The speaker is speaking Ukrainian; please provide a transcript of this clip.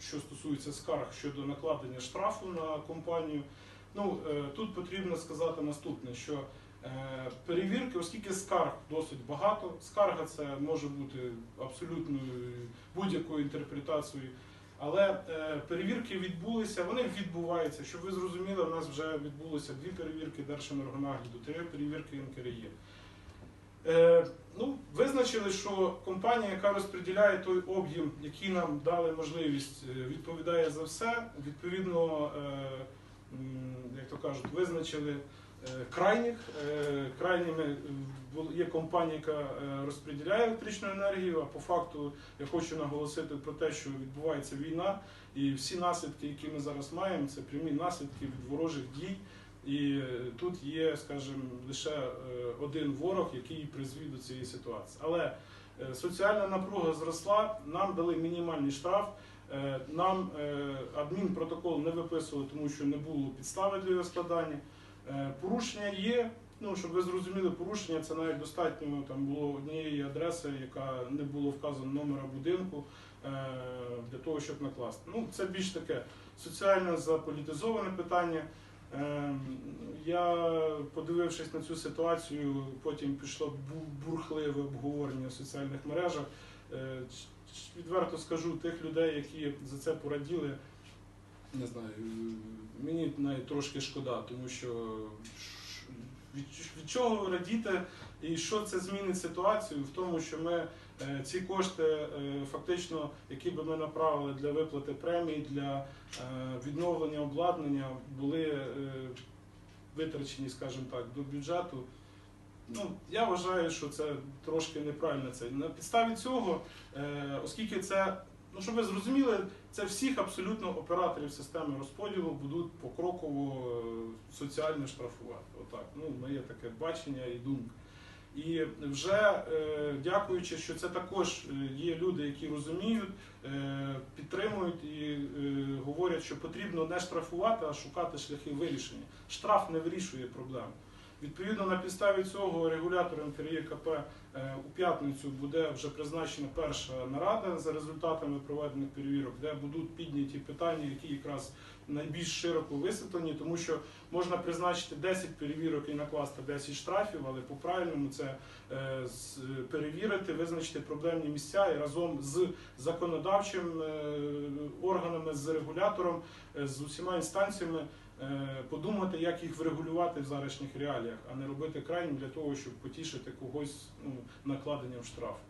що стосується скарг щодо накладення штрафу на компанію. Ну е, тут потрібно сказати наступне, що е, перевірки, оскільки скарг досить багато, скарга це може бути абсолютно будь-якою інтерпретацією. Але е, перевірки відбулися, вони відбуваються. Щоб ви зрозуміли, у нас вже відбулося дві перевірки Держенергонагляду, три перевірки НКРЄ. Е, ну, визначили, що компанія, яка розподіляє той об'єм, який нам дали можливість, е, відповідає за все. Відповідно, е, як то кажуть, визначили крайніх. Крайніми є компанія, яка розподіляє електричну енергію. А по факту я хочу наголосити про те, що відбувається війна, і всі наслідки, які ми зараз маємо, це прямі наслідки від ворожих дій. І тут є, скажімо, лише е, один ворог, який призвів до цієї ситуації. Але е, соціальна напруга зросла, нам дали мінімальний штраф. е, Нам адмінпротокол не виписували, тому що не було підстави для його складання. Порушення є. Ну, щоб ви зрозуміли, порушення це навіть достатньо там було однієї адреси, яка не було вказано номера будинку для того, щоб накласти. Ну, це більш таке соціально заполітизоване питання. Ем, Я, подивившись на цю ситуацію, потім пішло бурхливе обговорення в соціальних мережах. Е, Відверто скажу, тих людей, які за це пораділи, не знаю, мені навіть трошки шкода, тому що від, від чого радіти і що це змінить ситуацію в тому, що ми е, ці кошти е, фактично, які би ми направили для виплати премій, для е, відновлення обладнання, були витрачені, скажімо так, до бюджету. Ну, я вважаю, що це трошки неправильно. На підставі цього, оскільки це, ну щоб ви зрозуміли, це всіх абсолютно операторів системи розподілу будуть покроково е, соціально штрафувати. Отак. Ну, моє таке бачення і думка. І вже е, дякуючи, що це також е, є люди, які розуміють, підтримують і говорять, що потрібно не штрафувати, а шукати шляхи вирішення. Штраф не вирішує проблему. Відповідно, на підставі цього регулятор НКРЄКП е, у п'ятницю буде вже призначена перша нарада. За результатами проведених перевірок, де будуть підняті питання, які якраз найбільш широко висвітлені, тому що можна призначити 10 перевірок і накласти 10 штрафів, але по правильному це е, перевірити, визначити проблемні місця і разом з законодавчим е, органами, з регулятором, з усіма інстанціями подумати, як їх врегулювати в зарашніх реаліях, а не робити крайнім для того, щоб потішити когось ну, накладенням штрафу.